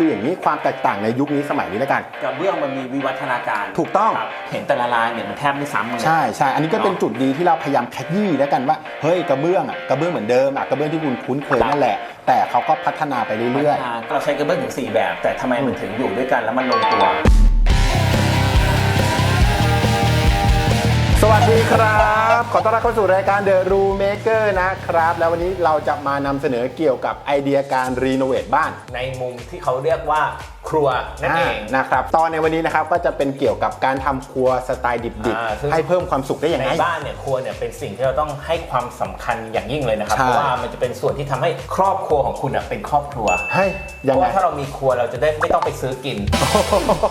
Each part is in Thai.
คืออย่างนี้ความแตกต่างในยุคนี้สมัยนี้แล้วกันกระเบื้องมันมีวิวัฒนาการถูกต้องครับเห็นแต่ละลายเนี่ยมันแทบไม่ซ้ำกันเลยใช่ใช่อันนี้ก็เป็นจุดดีที่เราพยายามขยี้แล้วกันว่าเฮ้ยกระเบื้องอะกระเบื้องเหมือนเดิมอะกระเบื้องที่คุณคุ้นเคยนั่นแหละ แต่เขาก็พัฒนาไปเรื่อยอ่าเราใช้กระเบื้องถึง4แบบ แต่ทำไมมันถึงอยู่ด้วยกันแล้วมันลงตัว สวัสดีครับ ขอต้อนรับเข้าสู่รายการ The Room Maker นะครับ แล้ววันนี้เราจะมานำเสนอเกี่ยวกับไอเดียการรีโนเวทบ้าน ในมุมที่เขาเรียกว่าครัวนั่นเองานะครับ ตอนในวันนี้นะครับก็จะเป็นเกี่ยวกับการทำครัวสไตล์ดิบอ่าซึ่ง ๆ ให้เพิ่มความสุขได้อย่างในไร บ้านเนี่ยครัวเนี่ยเป็นสิ่งที่เราต้องให้ความสำคัญอย่างยิ่งเลยนะครับใช่ เพราะว่ามันจะเป็นส่วนที่ทำให้ครอบครัวของคุณอะเป็นครอบครัวเฮ้ยเพยังราะไงว่าถ้าเรามีครัวเราจะได้ไม่ต้องไปซื้อกิน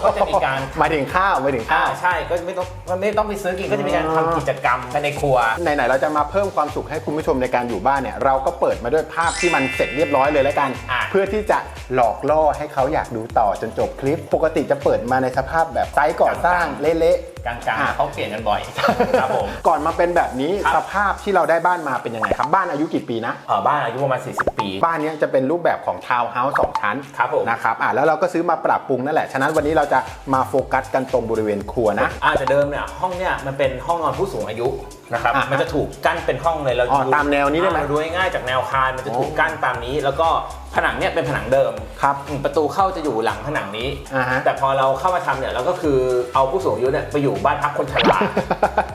ก็จะมีการ หมายถึงข้าวหมายถึงอ่าข้าว ใช่ก็ไม่ต้องมันไม่ต้องไปซื้อกินก็จะมีการทำกิจกรรมภายในครัว ไหนๆเราจะมาเพิ่มความสุขให้คุณผู้ชมในการอยู่บ้านเนี่ยเราก็เปิดมาด้วยภาพที่มันเสร็จเรียบร้อยเลยแล้วกัน อะเพื่อที่จะหลอกล่อให้เขาอยากดูต่อจนจบคลิป ปกติจะเปิดมาในสภาพแบบไซต์ก่อสร้างเละกลางอะๆเขาเปลี่ยนกันบ่อยครับผมๆก่อนมาเป็นแบบนี้ครับสภาพที่เราได้บ้านมาเป็นยังไงครับบ้านอายุกี่ปีนะเอ่อบ้านอายุประมาณ 40 ปี บ้านเนี้ยจะเป็นรูปแบบของทาวน์เฮาส์สองชั้นครับผมนะครับอะแล้วเราก็ซื้อมาปรับปรุงนั่นแหละฉะนั้นวันนี้เราจะมาโฟกัสกันตรงบริเวณครัวนะอาจจะเดิมเนี่ยห้องเนี่ยมันเป็นห้องนอนผู้สูงอายุนะครับอะมันจะถูกกั้นเป็นห้องเลยเราอ๋อดูตามแนวนี้ได้ไหม อ่าเราดูง่ายๆจากแนวคานมันจะถูกอ๋อกั้นตามนี้ แล้วก็ผนังเนี่ยเป็นผนังเดิมครับ อืมประตูเข้าจะอยู่หลังผนังนี้ อ่าฮะ แต่พอเราเข้ามาทำเนี่ยเราก็คือเอาผู้สูงอายุเนี่ยไปอยู่บ้านพักคนชรา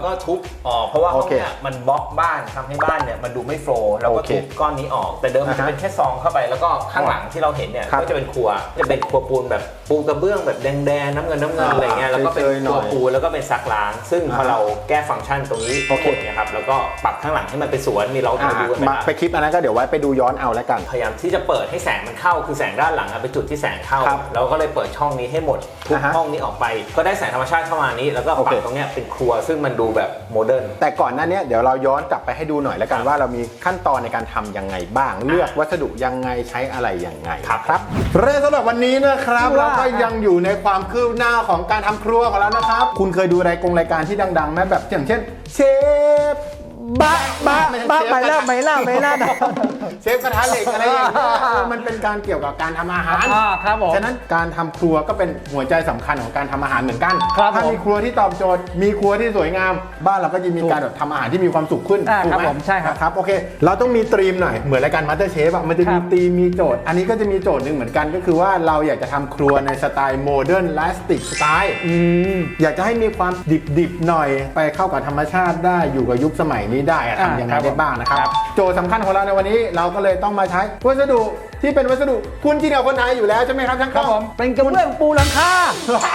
ก็ทุบออกเพราะว่าห้องเนี่ยมันบล็อกบ้านทำให้บ้านเนี่ยมันดูไม่โฟล์เราก็โอเคทุบก้อนนี้ออก แต่เดิมมันจะอ่าฮะเป็นแค่ซองเข้าไปแล้วก็ข้างหลังที่เราเห็นเนี่ยครับก็จะเป็นครัวจะเป็นครัวปูนแบบปูกระเบื้องแบบแดงๆน้ำเงินน้ำเงินอ่าอะไรเงี้ยแล้วก็เป็นเชยๆหน่ครัอวยปูแล้วก็เป็นซักล้าง ซึ่งพออ่าฮะเราแก้ฟังก์ชันตรงนี้โอเคกดเนี่ยครับแล้วก็ปรับข้างหลังให้มันเป็นสวนมีเราอะมาดูกันไปมานะไปคลิปอันนั้นก็เดี๋ยวไว้ไปดูย้อนเอาแล้วกัน พยายามที่จะเปิดให้แสงมันเข้าคือแสงด้านหลังอะเป็นจุดที่แสงเข้าครับเราก็เลยเปิดช่องนี้ให้หมดทุกอ่าฮะห้องนี้ออกไป ก็ได้แสงธรรมชาติเข้ามานี้ แล้วก็ปโอรัเคบตรงเนี้ยเป็นครัวซึ่งมันดูแบบโมเดิร์นแต่ก่อนหน้าเนี้ยเดี๋ยวเราย้อนกลับไปให้ดูหน่อยแล้วกันว่าเรามีขั้นตอนในการทำยังไงบ้าง เลือกวัสดุยังไงใช้อะไรยังไงครับครับเรื่องสำหรับวันนี้นะครับว่าเราก็ยังอยู่ในความคืบหน้าของการทำครัวของเรานะครับ คุณเคยดูรายกงรายการที่ดังๆไหมแบบอย่างเช่น เชฟ บ้าบ้าไม่ใช่บ้าเชฟไปแล้วไปแล้วไปแล้วนะเชฟกระทะเหล็กอะไรอย่างเงี้ยเออมันเป็นการเกี่ยวกับการทำอาหารอ่าครับผมฉะนั้นการทำครัวก็เป็นหัวใจสำคัญของการทำอาหารเหมือนกันครับถ้าผมมีครัวที่ตอบโจทย์ มีครัวที่สวยงาม บ้านเราก็จะมีการแบบทำอาหารที่มีความสุขขึ้นอ่าถูกไหครับผมใช่ครับครับโอเค เราต้องมีตรีมหน่อยเหมือนรายการมาสเตอร์เชฟอะมันจะมีครับตรีมมีโจทย์ อันนี้ก็จะมีโจทย์หนึ่งเหมือนกันก็คือว่าเราอยากจะทำครัวในสไตล์โมเดิร์นไลฟ์สติกสไตล์อืมอยากจะให้มีความดิบๆหน่อยไปเข้ากับธรรมชาติได้อยู่กับยุคสมัยนี้ได้อะอ่าทำยังไงครับได้บ้างนะครับครับ โจทย์สำคัญของเราในวันนี้เราก็เลยต้องมาใช้วัสดุที่เป็นวัสดุคุณจีนกับคนไทยอยู่แล้วใช่ไหมครับช่างคกรัล้บองผมเป็นกระเบื้องปูหลังคา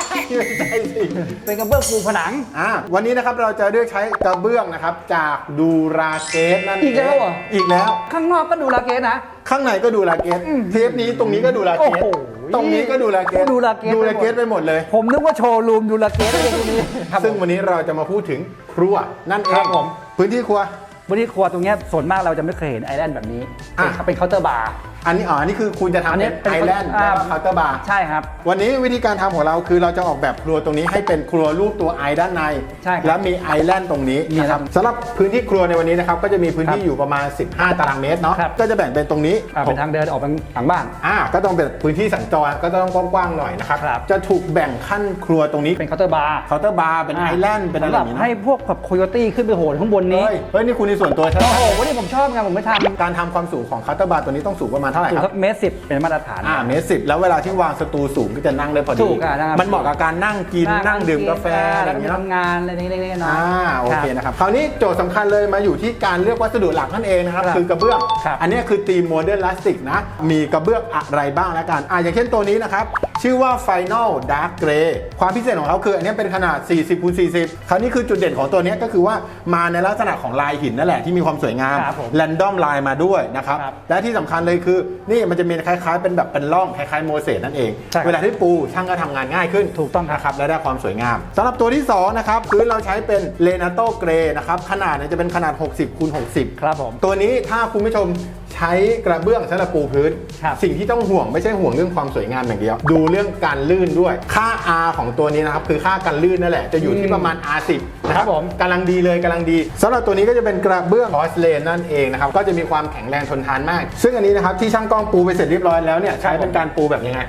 ไม่ใช่สิเป็นกระเบื้องปูผนัง อ่าวันนี้นะครับเราจะเลือกใช้กระเบื้องนะครับจากดูราเกสนั่นอีกแล้วเหรอ อีกแล้ว ข้างนอกก็ดูลาเกสนะ ข้างในก็ดูราเกสเทปนี้ตรงนี้ก็ดูราเกสโอ้โหตรงนี้ก็ดูราเกสดูราเกส ดูราเกสไปหมดเลย ผมนึกว่าโชว์รูมดูลาเกสอะไรอย่างนี้ครับซึ่งวันนี้เราจะมาพูดถึงครัวนั่นเอครังบผม พื้นที่ครัววันนี้ครัวตรงเนี้ยส่วนมากเราจะไม่เคยเห็นไอแลนด์แบบนี้อะ เป็นเคาน์เตอร์บาร์ อันนี้อ๋ออันนี้คือคุณจะทำอันนี้เป็นเป็นไอแลนด์อ่าแล้วก็เคาน์เตอร์บาร์ใช่ครับ วันนี้วิธีการทำของเราคือเราจะออกแบบครัวตรงนี้ให้เป็นครัวรูปตัวไอด้านใน ใช่ครับแล้วมีไอแลนด์ตรงนี้นี่นะคครัรับบสำหรับพื้นที่ครัวในวันนี้นะครับก็จะมีพื้นที่ครับอยู่ประมาณ 15 ตารางเมตรเนาะครับ ก็จะแบ่งเป็นตรงนี้อ่าเป็นทางเดินออกไปหลังบ้าน อ่าก็ต้องเป็นพื้นที่สัญจรก็ต้องกว้างๆหน่อยนะครับครับ จะถูกแบ่งขั้นครัวตรงนี้เป็นเคาน์เตอร์บาร์เคาน์เตอร์บาร์เป็นไอแลนด์เป็นอะไรอสำหย่ารับงนี้ให้นะพวกแบบโคโยตี้ขึ้นไปโหนข้างบนนี้เฮ้ยเฮ้ยนี่คุณในส่วนตัวใช่ไหม โอ้โหวันนี้ผมชอบไงผมไม่ทำ การทำความสูงของเคาน์เตอร์บาร์ตัวนี้ต้องสูงประมาณเท่าไหร่สูงคสัรับกเมตรสิบเป็นมาตรฐาน อ่าเมตรสิบแล้วเวลาที่วางสตูสูงก็จะนั่งได้พอถูดีกอะนะครับ มันเหมาะกับการนั่งกินนั่งดื่มกาแฟอะไรอย่างนี้เงี้ยเนาะ ทำงานอะไรเล็กๆน้อยอ่าๆ โอเคนะครับคราวนี้โจทย์สำคัญเลยมาอยู่ที่การเลือกวัสดุหลักนั่นเองนะครับครับคือกระเบื้อง ครับอันนี้คือตีมโมเดิร์นลาสติกนะ มีกระเบื้องอะไรบ้างแล้วกันอ่าอย่างเช่นตัวนี้นะครับ ชื่อว่า Final Dark Gray ความพิเศษของเขาคืออันนี้เป็นขนาด 40คูณ40 คราวนี้คือจุดเด่นของตัวนี้ก็คือว่ามาในลักษณะของลายหินนั่นแหละที่มีความสวยงาม ครับผม แรนดอมลายมาด้วยนะครับ ครับและที่สำคัญเลยคือนี่มันจะมีคล้ายๆ เป็นแบบเป็นร่องคล้ายๆโมเสสนั่นเอง ใช่ครับเวลาที่ปูช่างก็ทำงานง่ายขึ้นถูกต้องครับ นะครับและได้ความสวยงามสำหรับตัวที่สองนะครับพื้นเราใช้เป็นเลนาโตเกรนะครับขนาดเนี่ยจะเป็นขนาด 60คูณ60 ครับผม ตัวนี้ถ้าคุณผู้ชม ใช้กระเบื้องสำหรับปูพื้น ครับสิ่งที่ต้องห่วงไม่ใช่ห่วงเรื่องความสวยงามอย่างเดียว ดูเรื่องการลื่นด้วย ค่า R ของตัวนี้นะครับคือค่าการลื่นนั่นแหละ จะอยู่ที่ประมาณ R10 นะคครัรับบผม กำลังดีเลยกำลังดีสำหรับตัวนี้ก็จะเป็นกระเบื้องพอสเลนนั่นเองนะครับก็จะมีความแข็งแรงทนทานมาก ซึ่งอันนี้นะครับที่ช่างกล้องปูไปเสร็จเรียบร้อยแล้วเนี่ยใช้เป็นการปูแบบยังไง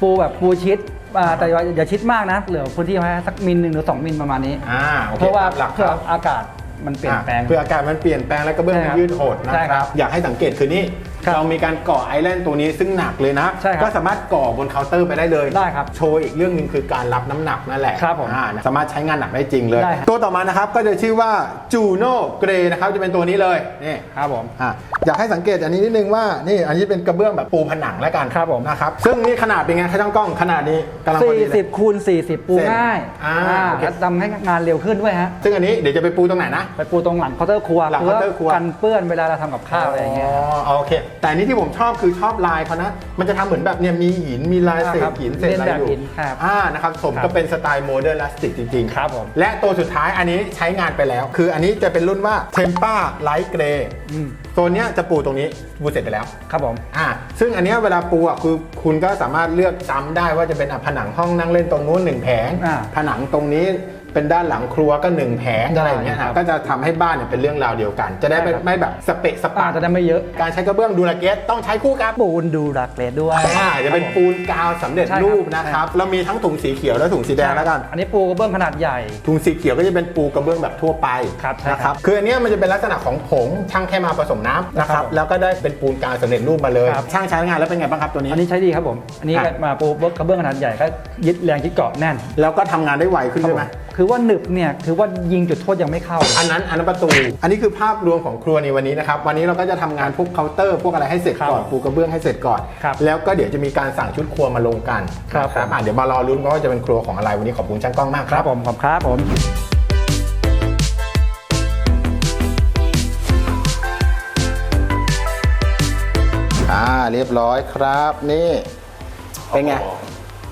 ปูแบบปูชิดอ่าแต่ว่าอย่าชิดมากนะ เหลือพื้นที่ไว้สักมิลหนึ่งหรือ2มิลประมาณนี้ อ่าโอเคเพราะว่าหลักคเพื่อรับ อากาศ มันเปลี่ยนแปลงอะเพื่ออากาศมันเปลี่ยนแปลงแล้วก็เบื้องใช่มัคนรับยืดหดนะใช่คครัรับ บ อยากให้สังเกตคือนี่ครับ เรามีการก่อไอแลนด์ตัวนี้ซึ่งหนักเลยนะใช่ครับก็สามารถก่อบนเคาน์เตอร์ไปได้เลยได้ครับโชว์อีกเรื่องหนึ่งคือการรับน้ำหนักนั่นแหละครับผมอ่าสามารถใช้งานหนักได้จริงเลยได้ครับตัวต่อมานะครับก็จะชื่อว่าจูโน่เกรนะครับจะเป็นตัวนี้เลยนี่ครับผมอะอยากให้สังเกตอันนี้นิดนึงว่านี่อันนี้เป็นกระเบื้องแบบปูผนังแล้วกันครับผมนะครับซึ่งนี่ขนาดเป็นไงครับช่างกล้องขนาดนี้กำลังพอดีเลย40คูณ40 ปูเสร็จง่ายอ่าอ่าโอเคแล้วทำให้งานเร็วขึ้นด้วยฮะซึ่งอันนี้เดี๋ยวจะไปปูตรงไหนนะไปปูตรงหลังเคาน์เตอร์ครัวหลังเคาน์เตอร์ครัวกันเปื้อนเวลาเราทำกับข้าวอะไรอย่างเงี้ยอ๋อโอเค แต่อันนี้ที่ผมชอบคือชอบลายเขานะ มันจะทำเหมือนแบบเนี่ยมีหินมีลายเศษครับหินเศษอะไรเล่นแบบอยู่หินครับอ่านะครับสมครัก็บเป็นสไตล์โมเดิร์นลาสติกจริงๆครับผม และตัวสุดท้ายอันนี้ใช้งานไปแล้ว คืออันนี้จะเป็นรุ่นว่า Tempa Light Gray อืมตัวเนี้ยจะปูตรงนี้ปูเสร็จไปแล้ว ครับผม อ่าซึ่งอันเนี้ยเวลาปูอะคือคุณก็สามารถเลือกซ้ำได้ว่าจะเป็นอะผนังห้องนั่งเล่นตรงนู้นหนึ่งแผงอ่าผนังตรงนี้ เป็นด้านหลังครัวก็หนึ่งแผงได้อะไรอย่างเงี้ยครันะบก็จะทำให้บ้านเนี่ยเป็นเรื่องราวเดียวกัน จะได้ไม่ใช่ครับไม่แบบสเปะสอ่าปะจะได้ไม่เยอะการใช้กระเบื้องดูลาเกสต้องใช้คู่กับปูนดูรักเลดด้วย อ่าจะเป็นปูนกาวสำเร็จใช่ครับรูปนะครับ เรามีทั้งถุงสีเขียวและถุงสีแดงแล้วกัน อันนี้ปูกระเบื้องขนาดใหญ่ ถุงสีเขียวก็จะเป็นปูกระเบื้องแบบทั่วไปครับใช่นะคครัรับบคืออันเนี้ยมันจะเป็นลักษณะของผงช่างแค่มาผสมน้ำนะคครัรับบผมแล้วก็ได้เป็นปูนกาวสำเร็จรูปมาเลย ครับ ช่างใช้งานแล้วเป็นไงบ้างครับตัวนี้ อันนี้ใช้ดีครับผม อันนี้อะก็มาปูกระเบื้องขนาดใหญ่ก็ยึดแรงยึดเกาะแน่น แล้วก็ทำงานได้ไวขึ้นครับใช่ผไหมม คือว่าหนึบเนี่ยคือว่ายิงจุดโทษยังไม่เข้า อันนั้นอันนั้นประตู อันนี้คือภาพรวมของครัวในวันนี้นะครับ วันนี้เราก็จะทำงานพวกเคาน์เตอร์ พวกอะไรให้เสร็จก่อนครับปูกระเบื้องให้เสร็จก่อน ครับแล้วก็เดี๋ยวจะมีการสั่งชุดครัวมาลงกันครับนะอะเดี๋ยวมารอลุ้นกันว่าจะเป็นครัวของอะไรวันนี้ขอบคุณช่างกล้องมากคครัรับ บผมขอบครับผม อ่าเรียบร้อยครับนี่ เป็นไง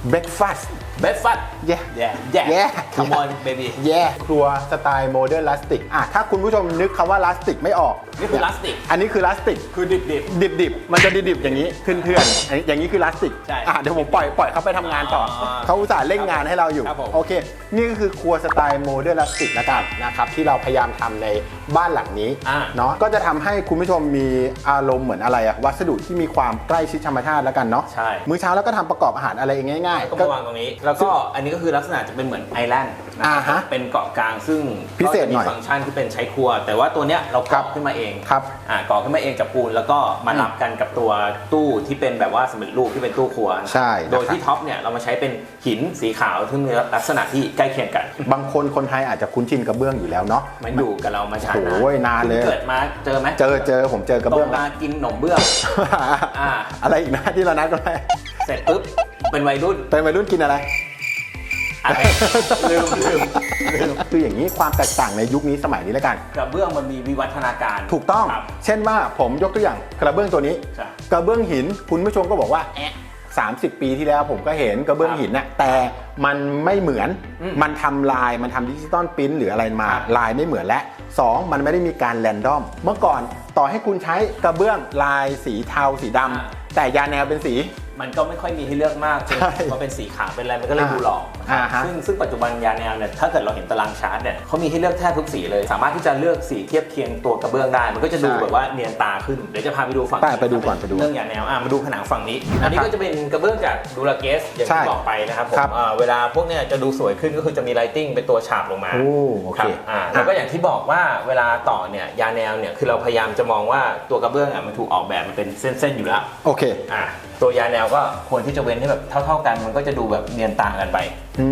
เบรกฟาสต์เบสฟัดเย้แย่แย่ Yeah คัมอนเบบี้แย่ครัวสไตล์โมเดิร์นลาสติกอะถ้าคุณผู้ชมนึกคำว่าลาสติกไม่ออกนี่คือลาสติกอันนี้คือลาสติก คือดิบดิบ ดิบดิบๆมันจะดิบดิบๆอย่างนี้ขึ้นเพื่อนอันนี้อย่างนี้คือลาสติกใช่อะเดี๋ยวผมปล่อยปล่อยเขาไปทำงานต่ออ่าเขาอุตส่าห์เร่งงานให้เราอยู่ ครับผม โอเค นี่ก็คือครัวสไตล์โมเดิร์นลาสติกแล้วกันนะครับ ที่เราพยายามทำในบ้านหลังนี้อ่า เนาะก็จะทำให้คุณผู้ชมมีอารมณ์เหมือนอะไรอะวัสดุที่มีความใกล้ชิดธรรมชาติแล้วกันเนาะใช่ มื้อเช้าแล้วก็ทำประกอบอาหารอะไรง่ายก็ๆก็มาวางตรงนี้แล้วก็อันนี้ก็คือลักษณะจะเป็นเหมือนไอแลนด์นะอ่าฮะเป็นเกาะกลางซึ่งพิเศษหน่อยก็จะมีฟังก์ชันที่เป็นใช้ครัว แต่ว่าตัวเนี้ยเราครัก่อบขึ้นมาเองครับอ่าก่อขึ้นมาเองจากปูนแล้วก็มารับกันกับตัวตู้ที่เป็นแบบว่าสำเร็จรูปที่เป็นตู้ครัวใช่โดยนะครับที่ท็อปเนี่ยเรามาใช้เป็นหินสีขาวซึ่งมีลักษณะที่ใกล้เคียงกันบางคนคนไทยอาจจะคุ้นชินกระเบื้องอยู่แล้วเนาะ มันอยู่กับเรามาช้านานโอ้ยนานเลย คุณเกิดมาเจอไหมเจอเจอผมเจอกระโตเบื้อง มากินขนมเบื้อง อ่า อะไรอีกนะที่เรานัดกันไว้เสร็จปุ๊บ เป็นวัยรุ่น เป็นวัยรุ่นกินอะไรอะไรลืมลืมลืมคืออย่างนี้ความแตกต่างในยุคนี้สมัยนี้แล้วกัน กระเบื้องมันมีวิวัฒนาการ ถูกต้องครับเช่นว่าผมยกตัวอย่างกระเบื้องตัวนี้ใช่กระเบื้องหินคุณผู้ชมก็บอกว่าแอะ30 ปีที่แล้วผมก็เห็นกระเบื้องหินนะแต่มันไม่เหมือนอืมมันทำลายมันทำดิจิตอลปรินท์หรืออะไรมาครับลายไม่เหมือนและสองมันไม่ได้มีการแรนดอม เมื่อก่อนต่อให้คุณใช้กระเบื้องลายสีเทาสีดำแต่ยาแนวเป็นสี มันก็ไม่ค่อยมีให้เลือกมากจนใช่พอเป็นสีขาวเป็นอะไรมันก็เลยอ่าดูหลอกอ่าฮะซึ่งซึ่งปัจจุบันยาแนวเนี่ยถ้าเกิดเราเห็นตารางชาร์ตเนี่ยเขามีให้เลือกแทบทุกสีเลย สามารถที่จะเลือกสีเทียบเคียงตัวกระเบื้องได้ มันก็จะดูใช่แบบว่าเนียนตาขึ้นเดี๋ยวจะพาไปดูฝั่งไปไปดูก่อนไปดูเรื่องยาแนวอะมาดูผนังฝั่งนี้ อันนี้ก็จะเป็นกระเบื้องจากดูราเกสอย่างใช่ที่บอกไปนะครับผมครับอ่าเวลาพวกเนี้ยจะดูสวยขึ้นก็คือจะมีไลติ้งเป็นตัวฉาบลงมาโอ้โอเคครับอ่าแล้วก็อย่างที่บอกว่าเวลาต่อเนี่ยยาแนวเนี่ยคือเราพยายามจะมองว่าตัวกระเบื้องอะมันถูกออกแบบมันเป็นเส้นๆอยู่แล้วโอเคอะ ตัวยาแนวก็ควรที่จะเว้นให้แบบเท่า ๆกัน มันก็จะดูแบบเนียนต่างกันไป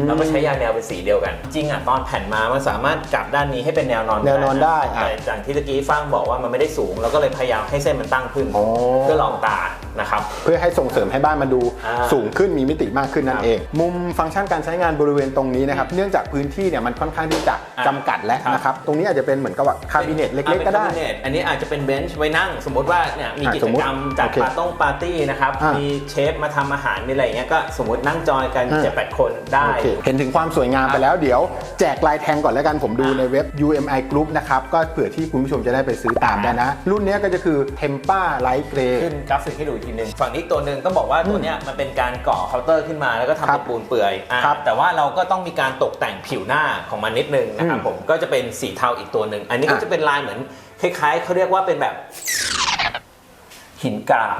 แล้วก็ใช้ยาแนวเป็นสีเดียวกัน จริงอะตอนแผ่นมามันสามารถกลับด้านนี้ให้เป็นแนวนอนแนวนอนได้ะอะแต่อย่างที่ตะกี้ฟ้างบอกว่ามันไม่ได้สูง เราก็เลยพยายามให้เส้นมันตั้งขึ้นอ๋อเพื่อลองตานะครับเพื่อให้ส่งเสริมให้บ้านมันดูอ่าสูงขึ้นมีมิติมากขึ้นนั่ครันบเอง มุมฟังก์ชันการใช้งานบริเวณตรงนี้นะครับเนื่องจากพื้นที่เนี่ยมันค่อนข้างที่จะอ่าจำกัดแล้วครับนะครับตรงนี้อาจจะเป็นเหมือนกับว่าคาบิเนตเล็กๆก็ได้อะเป็น cabinet อันนี้อาจจะเป็นเบนช์ไว้นั่ง สมมติว่าเนี่ยมีอะกิสจมมุติกรรมจัดโอเคปาร์ต้งปาร์ตี้นะครับอะมีเชฟมาทำอาหารมีอะไรอย่างเงี้ยก็สมมตินั่งจอยกันอะเจ็ดแปดคนได้โอเคเห็นถึงความสวยงามไปแล้วเดี๋ยวแจกลายแทงก่อนแล้วกันผมดูในเว็บ UMI Group นะครับ ก็เผื่อที่คุณผู้ชมจะได้ไปซื้อตามได้นะ รุ่นเนี้ยก็จะคือ Tempa Light Gray ขึ้นกราฟิกให้ดูอีกทีหนึง ฝั่งนี้อีกตัวหนึ่งต้องบอกว่าตัวเนี้ยมันเป็นการก่อเคาน์เตอร์ขึ้นมาแล้วก็ทำครัเป็บนปูนเปื่อยอะครับแต่ว่าเราก็ต้องมีการตกแต่งผิวหน้าของมันนิดนึงนะครับอืมผมก็จะเป็นสีเทาอีกตัวหนึ่งอันนี้ก็อะ จะเป็นลายเหมือนคล้ายๆเขาเรียกว่าเป็นแบบ หินกราบ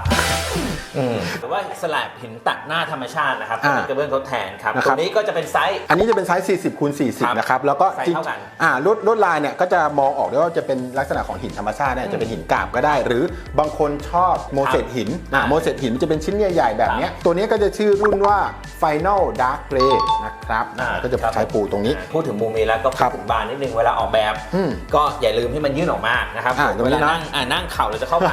อืม หรือว่าสลับหินตัดหน้าธรรมชาตินะครับอ่าเป็นกระเบื้องทดแทนครับนะคตัรับวนี้ก็จะเป็นไซส์ อันนี้จะเป็นไซส์ 40คูณครับ40 นะครับ แล้วก็ไซส์จริงเท่ากัน อ่าลวดลวดลายเนี่ยก็จะมองออกได้ว่าจะเป็นลักษณะของหินธรรมชาติเนี่ยจะเป็นหินกาบก็ได้ หรือบางคนชอบโมเสสหินอ่าครับโมเสสหินจะเป็นชิ้นใหญ่ๆแบบเนี้ยตัวนี้ก็จะชื่อรุ่นว่า Final Dark Gray นะครับอ่าก็จะใช้ปูตรงนี้ พูดถึงมุมนี้แล้วก็คพูรัดบถึงบานนิดนึงเวลาออกแบบ อืมก็อย่าลืมให้มันยื่นออกมานะครับอ่าตรงเวนี้ลานะนั่งอ่านั่งเข่าเราจะเข้าไป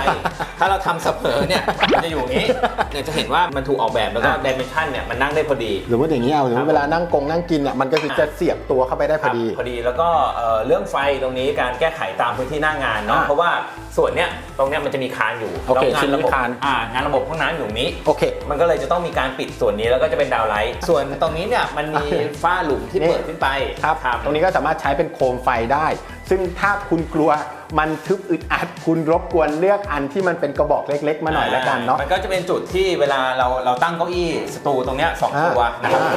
ถ้าเราทำเสมอเนี่ยมันจะอยู่อย่างนี้เนี่ยจะเห็นว่ามันถูกออกแบบแล้วก็ดิเมนชันเนี่ยมันนั่งได้พอดี หรือว่าอย่างนี้เอาหรือครัว่าบเวลานั่งกงนั่งกินเนี่ยมันก็คือจะเสียบตัวเข้าไปได้พอดีครับพอดีแล้วก็เอ่อเรื่องไฟตรงนี้การแก้ไขตามพื้นที่หน้างานเนาะอ่าเพราะว่าส่วนเนี้ยตรงเนี้ยมันจะมีคานอยู่โอเคแล้วงาชิ้นนนี้ระบบคานอ่างานระบบห้องน้ำอยู่ตรงนี้โอเค มันก็เลยจะต้องมีการปิดส่วนนี้แล้วก็จะเป็นดาวไลท์ส่วนตรงนี้เนี่ยมันมีฝ้าหลุมที่นี่เปิดขึ้นไปครับตรงนี้ก็สามารถใช้เป็นโคมไฟได้ ซึ่งถ้าคุณกลัว มันทึบอึดอัดคุณรบกวนเลือกอันที่มันเป็นกระบอกเล็ก ๆ มาหน่อยแล้วกันเนาะมันก็จะเป็นจุดที่เวลาเราเราตั้งเก้าอี้สตูตรงเนี้ยสองอ่าตัวนะครับอ่า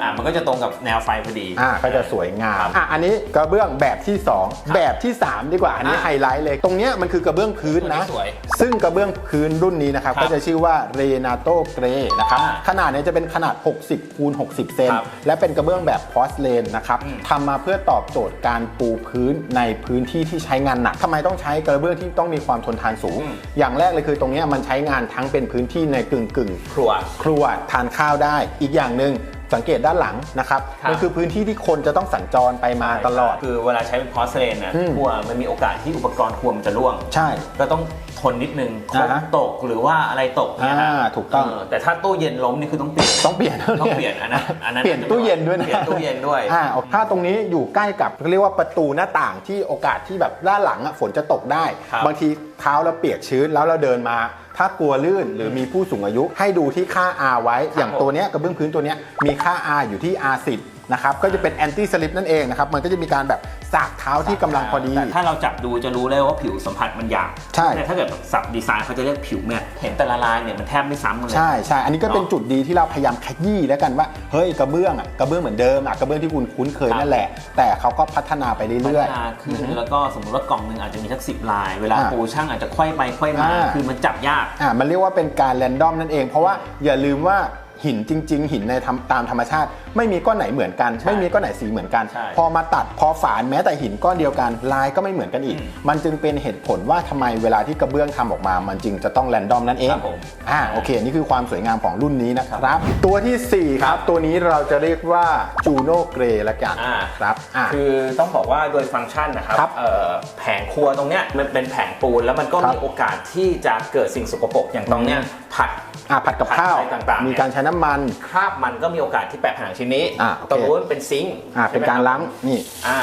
อ่ามันก็จะตรงกับแนวไฟพอดีอ่าก็จะสวยงามอะอันนี้กระเบื้องแบบที่ 2 แบบที่ 3 ดีกว่าอันนี้อะไฮไลท์เลย ตรงเนี้ยมันคือกระเบื้องพื้นนะสวยซึ่งกระเบื้องพื้นรุ่นนี้นะครับครับก็จะชื่อว่าเรนาโตเกรนะครับอ่าขนาดเนี้จะเป็นขนาด 60คูณ60 เซนครับและเป็นกระเบื้องแบบพอสเลนนะครับอืมทำมาเพื่อตอบโจทย์การปูพื้นในพื้นที่ที่ใช้งานหนักทำไมต้องใช้กระเบื้องที่ต้องมีความทนทานสูงอืมอย่างแรกเลยคือตรงเนี้ยมันใช้งานทั้งเป็นพื้นที่ในกึ่งกึ่งๆครัว ครัวทานข้าวได้ อีกอย่างหนึ่ง สังเกตด้านหลังนะครับครับมันคือพื้นที่ที่คนจะต้องสัญจรไปมาตลอด คือเวลาใช้เป็นพอสเลนเนี่ยอืมครัวมันมีโอกาสที่อุปกรณ์ครัวมันจะร่วง ใช่ ก็ต้องทนนิดนึงครอ่ากฮะตกหรือว่าอะไรตกเนี่ยนะอ่าถูกต้องเแต่ถ้าตู้เย็นล้มนี่คือต้องเปลี่ยนต้องเปลี่ยนต้องเปลี่ยนอันนั้นอันนั้นเปลี่ยนตู้เย็นด้วยนะเปลี่ยนตู้เย็นด้วยอ่าถ้าตรงนี้อยู่ใกล้กับเรียกว่าประตูหน้าต่างที่โอกาสที่แบบด้านหลังอะฝนจะตกได้ครับบางทีเท้าเราเปียกชื้นแล้วเราเดินมา ถ้ากลัวลื่นหรือมีผู้สูงอายุ ให้ดูที่ค่า R ไว้ อย่างตัวเนี้ยกระเบื้องพื้นตัวเนี้ยมีค่า R อยู่ที่ R10 นะครับก็จะเป็นแอนตี้สลิปนั่นเองนะครับมันก็จะมีการแบบสากเท้าที่กำลังพอดี แต่ถ้าเราจับดูจะรู้เลยว่าผิวสัมผัสมันหยาบใช่ แต่ถ้าเกิดสับดีไซน์เขาจะเรียกผิวแมทเห็นแต่ละลายเนี่ยมันแทบไม่ซ้ำกันเลย ใช่ใช่ อันนี้ก็เป็นจุดดีที่เราพยายามขยี้แล้วกันว่า เฮ้ยกระเบื้องอะกระเบื้องเหมือนเดิมอะกระเบื้องที่คุณคุ้นเคยครับนั่นแหละ แต่เขาก็พัฒนาไปพัเรื่อยฒนาขึ้นแล้วก็สมมติว่ากล่องหนึ่งอาจจะมีสักสิบลาย เวลาอ่าปูช่างอาจจะค่อยไปค่อยมาอ่า คือมันจับยาก ๆอ่ามันเรียกว่าเป็นการแรนดอมนั่นเอง เพราะว่าอย่าลืมว่า หินจริง ๆ หินในธรรมตามธรรมชาติ ไม่มีก้อนไหนเหมือนกันใช่ไม่มีก้อนไหนสีเหมือนกันใช่พอมาตัดพอฝานแม้แต่หินก้อนเดียวกันลายก็ไม่เหมือนกันอีกอืมมันจึงเป็นเหตุผลว่าทำไมเวลาที่กระเบื้องทำออกมา มันจึงจะต้องแรนดอมนั่นเองครับผมอ่าโอเคนี่คือความสวยงามของรุ่นนี้นะครับ ตัวทีสี่4 ครับ ตัวนี้เราจะเรียกว่าจูโน่เกรละกันอ่าครับอ่าคือต้องบอกว่าโดยฟังก์ชันนะครับครับเอ่อแผงครัวตรงเนี้ยมันเป็นแผงปูนแล้วมันก็ครับมีโอกาสที่จะเกิดสิ่งสกปรกอย่างตรงเนี้ยอืมผัด อ่าผัดกับข้าวผัดอะไรต่างๆ มีการใช้น้ำมัน คราบมันก็มีโอกาสที่แปะผนังชิ้นนี้อ่าโอเค ตรงนู้นเป็นซิงค์อ่าเป็นการล้างนี่ อ่า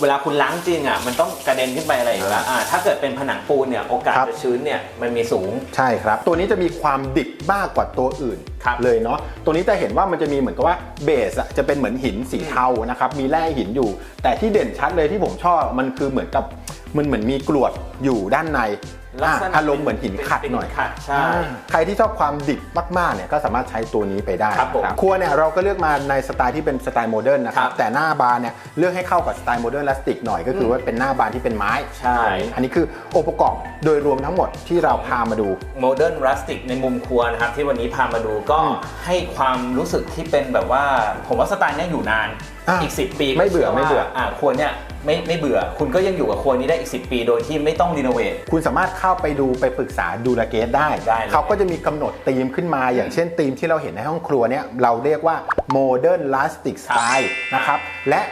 เวลาคุณล้างจริงอะมันต้องกระเด็นขึ้นไปอะไรอยู่แล้วอ่าถ้าเกิดเป็นผนังปูนเนี่ยโอกาสครับ จะชื้นเนี่ยมันมีสูง ใช่ครับ ตัวนี้จะมีความดิบมากกว่าตัวอื่นครับเลยเนาะ ตัวนี้จะเห็นว่ามันจะมีเหมือนกับว่าเบสอะจะเป็นเหมือนหินสีเทานะครับ มีแร่หินอยู่ แต่ที่เด่นชัดเลยที่ผมชอบมันคือเหมือนกับมันเหมือนมีกรวดอยู่ด้านใน ลักษอะณะอารมณ์เหมือนหินขัดเป็หน่อยขัดใช่อ่าใครที่ชอบความดิบมากๆเนี่ยก็สามารถใช้ตัวนี้ไปได้ครับผม ครัวเนี่ยเราก็เลือกมาในสไตล์ที่เป็นสไตล์โมเดิร์นนะครัครับบแต่หน้าบานเนี่ยเลือกให้เข้ากับสไตล์โมเดิร์นลาสติกหน่อยก็คือว่าเป็นหน้าบานที่เป็นไม้ ใช่ อันนี้คือองค์ประกอบโดยรวมทั้งหมดที่เราพามาดู โมเดิร์นรัสติกในมุมครัวนะครับที่วันนี้พามาดูก็อืมให้ความรู้สึกที่เป็นแบบว่า ผมว่าสไตล์เนี้ยอยู่นาน อะอีก 10 ปีก็ไม่เบื่อชื่ว่าไม่เบื่ออะครัวเนี่ยไม่ไม่เบื่อ คุณก็ยังอยู่กับครัวนี้ได้อีก 10 ปี โดยที่ไม่ต้องรีโนเวท คุณสามารถเข้าไปดูไปปรึกษาดูแลเกสได้ ได้เลย เขาก็จะมีกำหนดธีมขึ้นมา อย่างเช่นธีมที่เราเห็นในห้องครัวเนี่ยเราเรียกว่า Modern Rustic Style นะครับ และ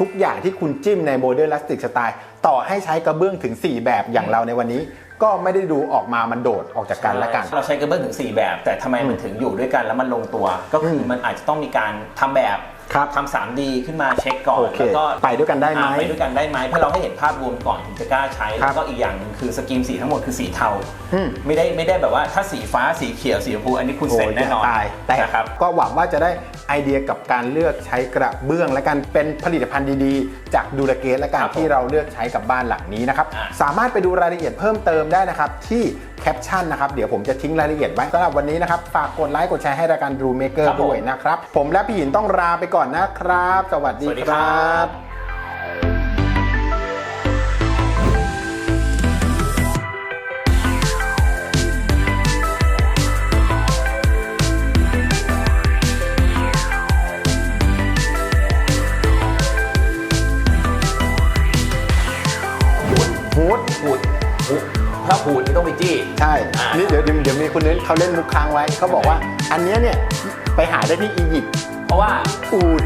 ทุกอย่างที่คุณจิ้มใน Modern Rustic Style ต่อให้ใช้กระเบื้องถึง 4 แบบอย่างเราในวันนี้ ก็ไม่ได้ดูออกมามันโดดออกจากกันและกัน เราใช้กระเบื้องถึง 4 แบบ แต่ทำไมมันถึงอยู่ด้วยกันแล้วมันลงตัว ก็คืออมมันอาจจะต้องมีการทำแบบ ครับทำ 3D ขึ้นมาเช็คก่อนโอเคแล้วก็ไปด้วยกันได้ไหมอ่าไปด้วยกันได้ไหมเพื่อเราให้เห็นภาพรวมก่อนถึงจะกล้าใช้ครัแล้บวก็อีกอย่างหนึงคือสกรีมสีทั้งหมดคือสีเทาอืม ไม่ได้ไม่ได้แบบว่าถ้าสีฟ้าสีเขียวสีชมพูอันนี้คุณเซ็นแน่นอนตายแต่นะครับ ก็หวังว่าจะได้ไอเดียกับการเลือกใช้กระเบื้องและกันเป็นผลิตภัณฑ์ดีๆ จากดูแลเกสและกันครับผมที่เราเลือกใช้กับบ้านหลังนี้นะครับ อะสามารถไปดูรายละเอียดเพิ่มเติมได้นะครับ ที่ แคปชั่นนะครับ เดี๋ยวผมจะทิ้งรายละเอียดไว้สำหรับวันนี้นะครับ ฝากกดไลค์กดแชร์ให้รายการ Drew Maker ครับผม ด้วยนะครับ ผมและพี่หินต้องลาไปก่อนนะครับ สวัสดีสวัสดีคครัรับ บ คนนึงเขาเล่นมุกค้างไว้เขาบอกว่า อันเนี้ยเนี่ยไปหาได้ที่อียิปต์เพราะว่า อูด